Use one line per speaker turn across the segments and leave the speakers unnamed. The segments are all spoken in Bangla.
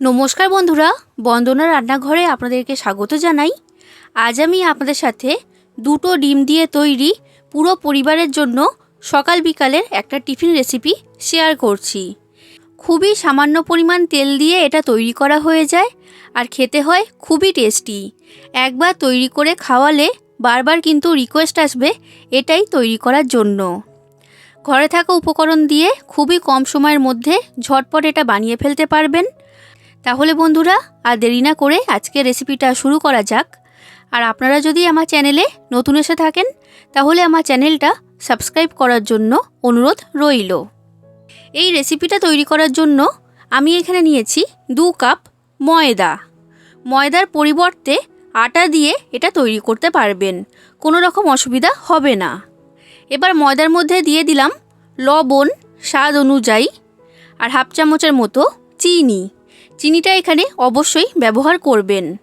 নমস্কার বন্ধুরা, বন্দনা রান্নাঘরে আপনাদেরকে স্বাগত জানাই। আজ আমি আপনাদের সাথে দুটো ডিম দিয়ে তৈরি পুরো পরিবারের জন্য সকাল বিকালের একটা টিফিন রেসিপি শেয়ার করছি। খুবই সামান্য পরিমাণ তেল দিয়ে এটা তৈরি করা হয়ে যায় আর খেতে হয় খুবই টেস্টি। একবার তৈরি করে খাওয়ালে বারবার কিন্তু রিকোয়েস্ট আসবে এটাই তৈরি করার জন্য। ঘরে থাকা উপকরণ দিয়ে খুবই কম সময়ের মধ্যে ঝটপট এটা বানিয়ে ফেলতে পারবেন। তাহলে বন্ধুরা, আর দেরি না করে আজকে রেসিপিটা শুরু করা যাক। আর আপনারা যদি আমার চ্যানেলে নতুন এসে থাকেন, তাহলে আমার চ্যানেলটা সাবস্ক্রাইব করার জন্য অনুরোধ রইল। এই রেসিপিটা তৈরি করার জন্য আমি এখানে নিয়েছি দু কাপ ময়দা। ময়দার পরিবর্তে আটা দিয়ে এটা তৈরি করতে পারবেন, কোনো রকম অসুবিধা হবে না। এবার ময়দার মধ্যে দিয়ে দিলাম লবণ স্বাদ অনুযায়ী আর হাফ চামচের মতো চিনি। চিনিটা এখানে অবশ্যই ব্যবহার করবেন।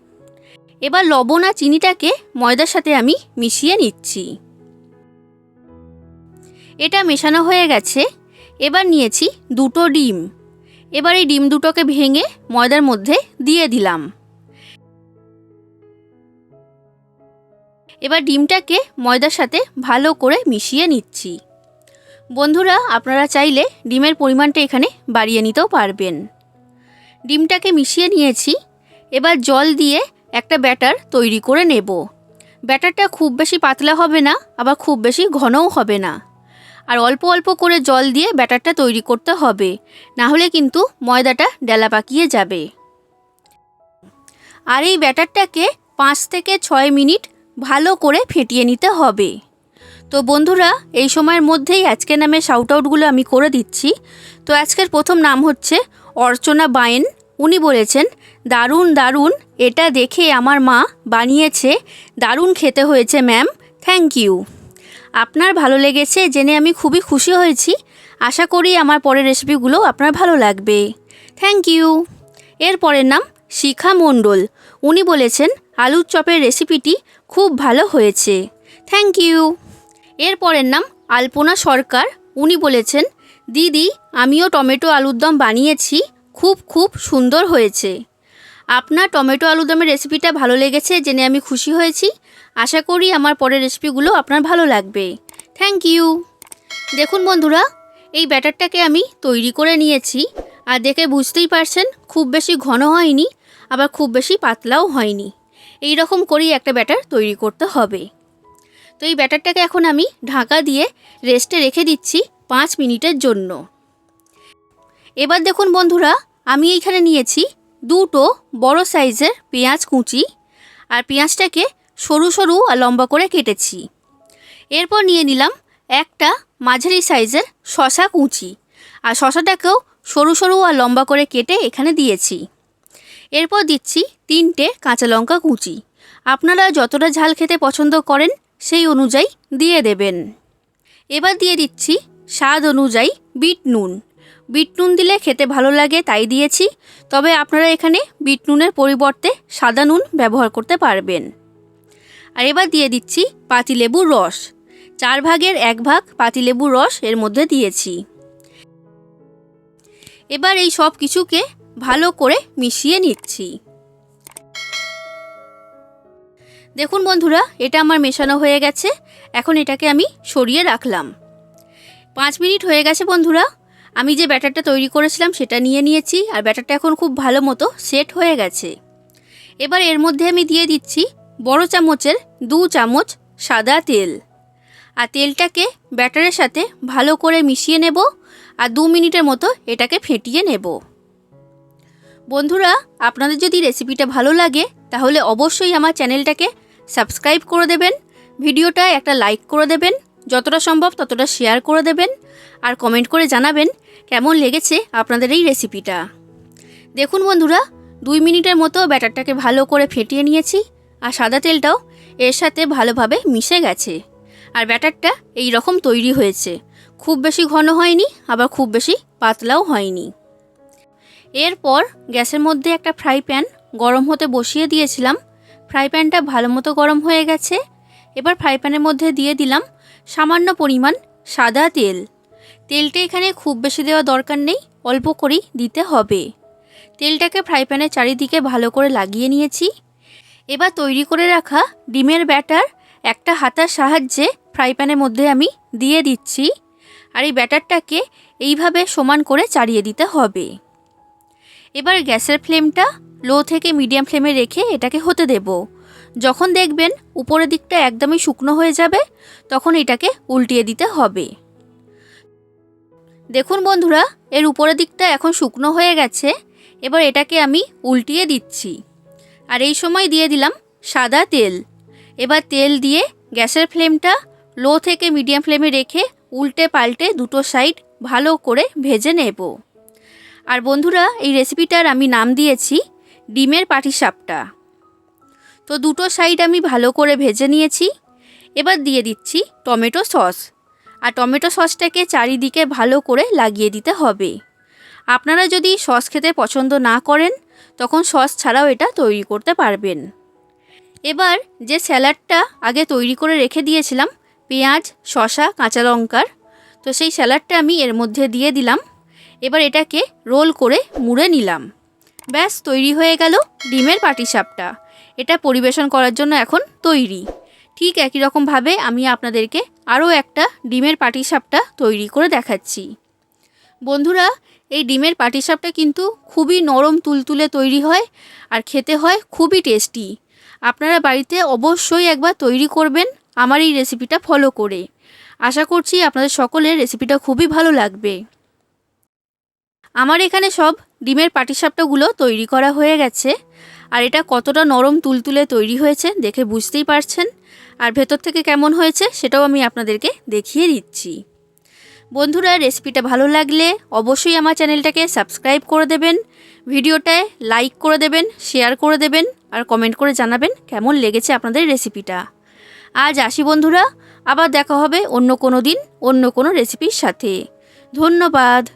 এবার লবণ আর চিনিটাকে ময়দার সাথে আমি মিশিয়ে নিচ্ছি। এটা মেশানো হয়ে গেছে। এবার নিয়েছি দুটো ডিম। এবার এই ডিম দুটোকে ভেঙে ময়দার মধ্যে দিয়ে দিলাম। এবার ডিমটাকে ময়দার সাথে ভালো করে মিশিয়ে নিচ্ছি। বন্ধুরা, আপনারা চাইলে ডিমের পরিমাণটা এখানে বাড়িয়ে নিতেও পারবেন। ডিমটাকে মিশিয়ে নিয়েছি। এবার জল দিয়ে একটা ব্যাটার তৈরি করে নেব। ব্যাটারটা খুব বেশি পাতলা হবে না, আবার খুব বেশি ঘনও হবে না। আর অল্প অল্প করে জল দিয়ে ব্যাটারটা তৈরি করতে হবে, না হলে কিন্তু ময়দাটা ডেলা পাকিয়ে যাবে। আর এই ব্যাটারটাকে পাঁচ থেকে ছয় মিনিট ভালো করে ফেটিয়ে নিতে হবে। তো বন্ধুরা, এই সময়ের মধ্যেই আজকের নামে শাউট আউটগুলো আমি করে দিচ্ছি। তো আজকের প্রথম নাম হচ্ছে অর্চনা বায়েন উনি বলেছেন, দারুণ দারুণ, এটা দেখে আমার মা বানিয়েছে। দারুণ খেতে হয়েছে, ম্যাম। Thank you. আপনার ভালো লেগেছে জেনে আমি খুবই খুশি হয়েছি। আশা করি আমার পরের রেসিপিগুলো আপনার ভালো লাগবে। Thank you. এর পরের নাম শিখা মণ্ডল। উনি বলেছেন, আলুর চপের রেসিপিটি খুব ভালো হয়েছে। Thank you. এর পরের নাম আলপনা সরকার। উনি বলেছেন দিদি, আমিও টমেটো আলুর দম বানিয়েছি। খুব খুব সুন্দর হয়েছে। আপনার টমেটো আলুর দমের রেসিপিটা ভালো লেগেছে জেনে আমি খুশি হয়েছি। আশা করি আমার পরের রেসিপিগুলো আপনার ভালো লাগবে। থ্যাংক ইউ দেখুন বন্ধুরা, এই ব্যাটারটাকে আমি তৈরি করে নিয়েছি। আর দেখে বুঝতেই পারছেন, খুব বেশি ঘন হয়নি, আবার খুব বেশি পাতলাও হয়নি। এই রকম করেই একটা ব্যাটার তৈরি করতে হবে। তো এই ব্যাটারটাকে এখন আমি ঢাকা দিয়ে রেস্টে রেখে দিচ্ছি। পাঁচ মিনিটের জন্য। এবার দেখুন বন্ধুরা, আমি এইখানে নিয়েছি দুটো বড় সাইজের পেঁয়াজ কুচি আর পেঁয়াজটাকে সরু সরু আর লম্বা করে কেটেছি। এরপর নিয়ে নিলাম একটা মাঝারি সাইজের শশা কুচি আর শশাটাকেও সরু সরু আর লম্বা করে কেটে এখানে দিয়েছি। এরপর দিচ্ছি তিনটে কাঁচা লঙ্কা কুচি। আপনারা যতটা ঝাল খেতে পছন্দ করেন সেই অনুযায়ী দিয়ে দেবেন। এবার দিয়ে দিচ্ছি স্বাদ অনুযায়ী বিট নুন। বিট নুন দিলে খেতে ভালো লাগে, তাই দিয়েছি। তবে আপনারা এখানে বিট নুনের পরিবর্তে সাদা নুন ব্যবহার করতে পারবেন। আর এবার দিয়ে দিচ্ছি পাতিলেবুর রস। চার ভাগের এক ভাগ পাতিলেবুর রস এর মধ্যে দিয়েছি। এবার এই সব কিছুকে ভালো করে মিশিয়ে নিচ্ছি। দেখুন বন্ধুরা, এটা আমার মেশানো হয়ে গেছে। এখন এটাকে আমি সরিয়ে রাখলাম। পাঁচ মিনিট হয়ে গেছে বন্ধুরা। আমি যে ব্যাটারটা তৈরি করেছিলাম সেটা নিয়ে নিয়েছি, আর ব্যাটারটা এখন খুব ভালো মতো সেট হয়ে গেছে। এবার এর মধ্যে আমি দিয়ে দিচ্ছি বড় চামচের দু চামচ সাদা তেল। আর তেলটাকে ব্যাটারের সাথে ভালো করে মিশিয়ে নেব, আর দু মিনিটের মতো এটাকে ফেটিয়ে নেব। বন্ধুরা, আপনাদের যদি রেসিপিটা ভালো লাগে, তাহলে অবশ্যই আমার চ্যানেলটাকে সাবস্ক্রাইব করে দেবেন ভিডিওটা একটা লাইক করে দেবেন যতটা সম্ভব ততটা শেয়ার করে দেবেন আর কমেন্ট করে জানাবেন কেমন লেগেছে আপনাদের এই রেসিপিটা দেখুন বন্ধুরা, দুই মিনিটের মতো ব্যাটারটাকে ভালো করে ফেটিয়ে নিয়েছি আর সাদা তেলটাও এর সাথে ভালোভাবে মিশে গেছে। আর ব্যাটারটা এই রকম তৈরি হয়েছে। খুব বেশি ঘন হয়নি, আবার খুব বেশি পাতলাও হয়নি। এরপর গ্যাসের মধ্যে একটা ফ্রাই প্যান গরম হতে বসিয়ে দিয়েছিলাম। ফ্রাই প্যানটা ভালো মতো গরম হয়ে গেছে। এবার ফ্রাই প্যানের মধ্যে দিয়ে দিলাম সামান্য পরিমাণ সাদা তেল। তেলটা এখানে খুব বেশি দেওয়া দরকার নেই, অল্প করেই দিতে হবে। তেলটাকে ফ্রাই প্যানের চারিদিকে ভালো করে লাগিয়ে নিয়েছি। এবার তৈরি করে রাখা ডিমের ব্যাটার একটা হাতার সাহায্যে ফ্রাই প্যানের মধ্যে আমি দিয়ে দিচ্ছি। আর এই ব্যাটারটাকে এইভাবে সমান করে চাড়িয়ে দিতে হবে। এবার গ্যাসের ফ্লেমটা লো থেকে মিডিয়াম ফ্লেমে রেখে এটাকে হতে দেব। যখন দেখবেন উপরের দিকটা একদমই শুকনো হয়ে যাবে, তখন এটাকে উল্টিয়ে দিতে হবে। দেখুন বন্ধুরা, এর উপরের দিকটা এখন শুকনো হয়ে গেছে, এবার এটাকে আমি উল্টিয়ে দিচ্ছি। আর এই সময় দিয়ে দিলাম সাদা তেল। এবার তেল দিয়ে গ্যাসের ফ্লেমটা লো থেকে মিডিয়াম ফ্লেমে রেখে উল্টে পাল্টে দুটো সাইড ভালো করে ভেজে নেব। আর বন্ধুরা, এই রেসিপিটার আমি নাম দিয়েছি, ডিমের পাটিসাপটা। তো দুটো সাইড আমি ভালো করে ভেজে নিয়েছি। এবার দিয়ে দিচ্ছি টমেটো সস। আর টমেটো সসটাকে চারিদিকে ভালো করে লাগিয়ে দিতে হবে। আপনারা যদি সস খেতে পছন্দ না করেন, তখন সস ছাড়াও এটা তৈরি করতে পারবেন। এবার যে স্যালাডটা আগে তৈরি করে রেখে দিয়েছিলাম, পেঁয়াজ, শসা, কাঁচা লঙ্কার, তো সেই স্যালাডটা আমি এর মধ্যে দিয়ে দিলাম। এবার এটাকে রোল করে মুড়ে নিলাম। ব্যাস, তৈরি হয়ে গেল ডিমের পাটিসাপটা। এটা পরিবেশন করার জন্য এখন তৈরি। ঠিক একই রকমভাবে আমি আপনাদেরকে আরও একটা ডিমের পাটিসাপটা তৈরি করে দেখাচ্ছি। বন্ধুরা, এই ডিমের পাটিসাপটা কিন্তু খুবই নরম তুলতুলে তৈরি হয় আর খেতে হয় খুবই টেস্টি। আপনারা বাড়িতে অবশ্যই একবার তৈরি করবেন আমার এই রেসিপিটা ফলো করে। আশা করছি আপনাদের সকলের রেসিপিটা খুবই ভালো লাগবে। আমার এখানে সব ডিমের পাটিসাপটাগুলো তৈরি করা হয়ে গেছে। আর এটা কতটা নরম তুলতুলে তৈরি হয়েছে দেখে বুঝতেই পারছেন? আর ভেতর থেকে কেমন হয়েছে সেটাও আমি আপনাদেরকে দেখিয়ে দিচ্ছি। বন্ধুরা, রেসিপিটা ভালো লাগলে অবশ্যই আমার চ্যানেলটাকে সাবস্ক্রাইব করে দেবেন, ভিডিওটায় লাইক করে দেবেন, শেয়ার করে দেবেন আর কমেন্ট করে জানাবেন কেমন লেগেছে আপনাদের রেসিপিটা। আজ আসি বন্ধুরা, আবার দেখা হবে অন্য কোনো দিন, অন্য কোনো রেসিপির সাথে। ধন্যবাদ।